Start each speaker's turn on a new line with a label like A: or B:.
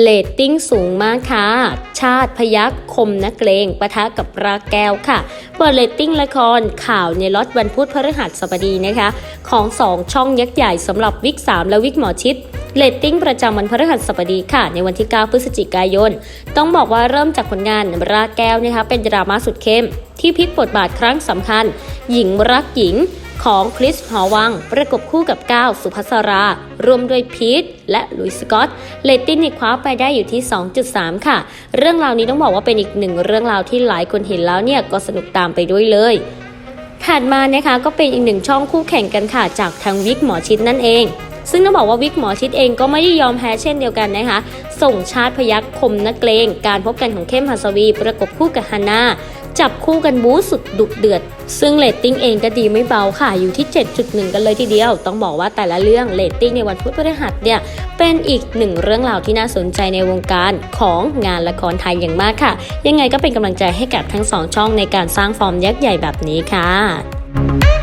A: เลตติ้งสูงมากค่ะ ชาติพยักคมนักเลงปะทะกับราแก้วค่ะ เปิดเลตติ้งละครข่าวในล็อตวันพุธพฤหัสบดีนะคะ ของ 2 ช่องยักษ์ใหญ่สำหรับวิก 3 และวิกหมอชิดเลตติ้งประจำวันพฤหัสบดีค่ะ ในวันที่ 9 พฤศจิกายน ต้องบอกว่าเริ่มจากผลงานราแก้วนะคะเป็นดราม่าสุดเข้ม ที่พลิกบทบาทครั้งสำคัญ หญิงรักหญิง ของคริสหอวัง ประกบคู่กับก้าวสุภัสรา รวมด้วยพีทและลุยส์สกอตเลตติ้งในคว้าไปได้อยู่ที่ 2.3 ค่ะ เรื่องราวนี้ต้องบอกว่าเป็นอีกหนึ่งเรื่องราวที่หลายคนเห็นแล้วเนี่ยก็สนุกตามไปด้วยเลยถัดมานะคะก็เป็นอีกหนึ่งช่องคู่แข่งกันค่ะจากทางวิกหมอชิดนั่นเองซึ่งต้องบอกว่าวิกหมอชิดเองก็ไม่ได้ยอมแพ้เช่นเดียวกันนะคะ ส่งชาติพยักคมนักเลง การพบกันของเข้มหัสวีประกบคู่กับฮาน่า จับคู่กันบู๊สุดดุเดือด ซึ่งเรตติ้งเองก็ดีไม่เบาค่ะอยู่ที่ 7.1 กันเลยทีเดียว ต้องบอกว่าแต่ละเรื่องเรตติ้งในวันพุธพฤหัสเนี่ยเป็นอีกหนึ่งเรื่องราวที่น่าสนใจในวงการของงานละครไทยอย่างมากค่ะ ยังไงก็เป็นกำลังใจให้กับทั้งสองช่องในการสร้างฟอร์มยักษ์ใหญ่แบบนี้ค่ะ